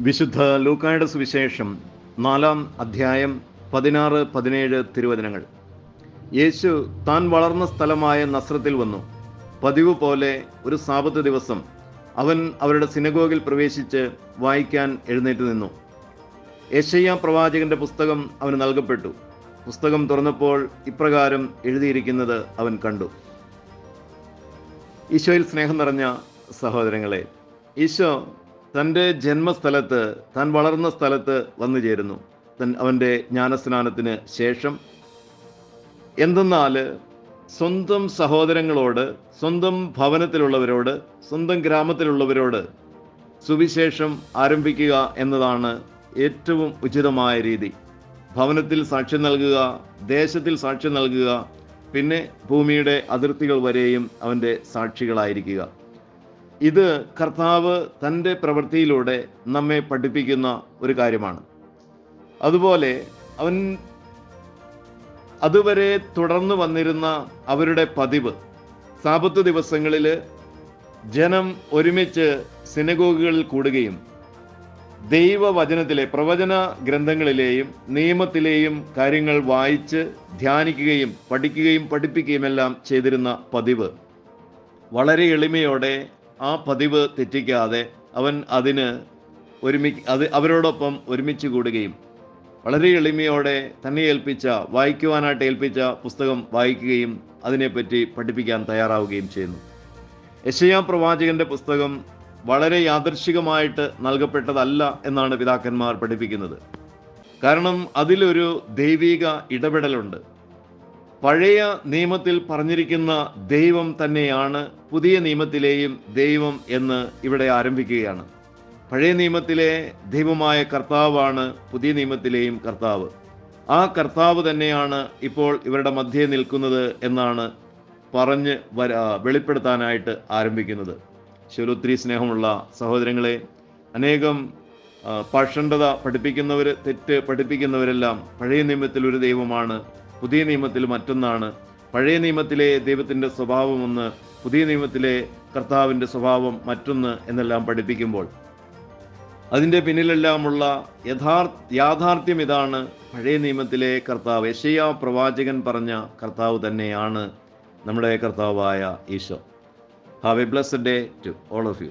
വിശുദ്ധ ലൂക്കായുടെ സുവിശേഷം നാലാം അധ്യായം പതിനാറ് പതിനേഴ് തിരുവചനങ്ങൾ. യേശു താൻ വളർന്ന സ്ഥലമായ നസ്രത്തിൽ വന്നു. പതിവ് പോലെ ഒരു സാപത്ത് ദിവസം അവൻ അവരുടെ സിനഗോഗിൽ പ്രവേശിച്ച് വായിക്കാൻ എഴുന്നേറ്റ് നിന്നു. യശയ്യ പ്രവാചകന്റെ പുസ്തകം അവന് നൽകപ്പെട്ടു. പുസ്തകം തുറന്നപ്പോൾ ഇപ്രകാരം എഴുതിയിരിക്കുന്നത് അവൻ കണ്ടു. ഈശോയിൽ സ്നേഹം നിറഞ്ഞ സഹോദരങ്ങളെ ഈശോ തന്റെ ജന്മസ്ഥലത്ത് താൻ വളർന്ന സ്ഥലത്ത് വന്നു ചേരുന്നു. തൻ അവന്റെ ജ്ഞാനസ്നാനത്തിന് ശേഷം എന്തെന്നാൽ സ്വന്തം സഹോദരങ്ങളോട് സ്വന്തം ഭവനത്തിലുള്ളവരോട് സ്വന്തം ഗ്രാമത്തിലുള്ളവരോട് സുവിശേഷം ആരംഭിക്കുക എന്നതാണ് ഏറ്റവും ഉചിതമായ രീതി. ഭവനത്തിൽ സാക്ഷ്യം നൽകുക ദേശത്തിൽ സാക്ഷ്യം നൽകുക പിന്നെ ഭൂമിയുടെ അതിർത്തികൾ വരെയും അവന്റെ സാക്ഷികളായിരിക്കുക. ഇത് കർത്താവ് തന്റെ പ്രവൃത്തിയിലൂടെ നമ്മെ പഠിപ്പിക്കുന്ന ഒരു കാര്യമാണ്. അതുപോലെ അവൻ അതുവരെ തുടർന്നു വന്നിരുന്ന അവരുടെ പതിവ്. സാപത്ത് ദിവസങ്ങളിൽ ജനം ഒരുമിച്ച് സിനഗോഗുകളിൽ കൂടുകയും ദൈവവചനത്തിലെ പ്രവചന ഗ്രന്ഥങ്ങളിലെയും നിയമത്തിലെയും കാര്യങ്ങൾ വായിച്ച് ധ്യാനിക്കുകയും പഠിക്കുകയും പഠിപ്പിക്കുകയുമെല്ലാം ചെയ്തിരുന്ന പതിവ്. വളരെ എളിമയോടെ ആ പതിവ് തെറ്റിക്കാതെ അവൻ അതിന് ഒരുമി അത് അവരോടൊപ്പം ഒരുമിച്ച് കൂടുകയും വളരെ എളിമയോടെ തന്നെ ഏൽപ്പിച്ച വായിക്കുവാനായിട്ട് ഏൽപ്പിച്ച പുസ്തകം വായിക്കുകയും അതിനെപ്പറ്റി പഠിപ്പിക്കാൻ തയ്യാറാവുകയും ചെയ്യുന്നു. യശയാ പ്രവാചകന്റെ പുസ്തകം വളരെ യാദർശികമായിട്ട് നൽകപ്പെട്ടതല്ല എന്നാണ് പിതാക്കന്മാർ പഠിപ്പിക്കുന്നത്. കാരണം അതിലൊരു ദൈവിക ഇടപെടലുണ്ട്. പഴയ നിയമത്തിൽ പറഞ്ഞിരിക്കുന്ന ദൈവം തന്നെയാണ് പുതിയ നിയമത്തിലെയും ദൈവം എന്ന് ഇവിടെ ആരംഭിക്കുകയാണ്. പഴയ നിയമത്തിലെ ദൈവമായ കർത്താവാണ് പുതിയ നിയമത്തിലെയും കർത്താവ്. ആ കർത്താവ് തന്നെയാണ് ഇപ്പോൾ ഇവരുടെ മധ്യേ നിൽക്കുന്നത് എന്നാണ് പറഞ്ഞ് വെളിപ്പെടുത്താനായിട്ട് ആരംഭിക്കുന്നത്. ശിവലൊത്തിരി സ്നേഹമുള്ള സഹോദരങ്ങളെ അനേകം പാഷണ്ഡത പഠിപ്പിക്കുന്നവർ തെറ്റ് പഠിപ്പിക്കുന്നവരെല്ലാം പഴയ നിയമത്തിൽ ഒരു ദൈവമാണ് പുതിയ നിയമത്തിൽ മറ്റൊന്നാണ്. പഴയ നിയമത്തിലെ ദൈവത്തിന്റെ സ്വഭാവം ഒന്ന് പുതിയ നിയമത്തിലെ കർത്താവിന്റെ സ്വഭാവം മറ്റൊന്ന് എന്നെല്ലാം പഠിപ്പിക്കുമ്പോൾ. അതിന്റെ പിന്നിലെല്ലാമുള്ള യഥാർത്ഥ യാഥാർത്ഥ്യം ഇതാണ് പഴയ നിയമത്തിലെ കർത്താവ്. യശയ പ്രവാചകൻ പറഞ്ഞ കർത്താവ് തന്നെയാണ് നമ്മുടെ കർത്താവായ Isho. Have a blessed day to all of you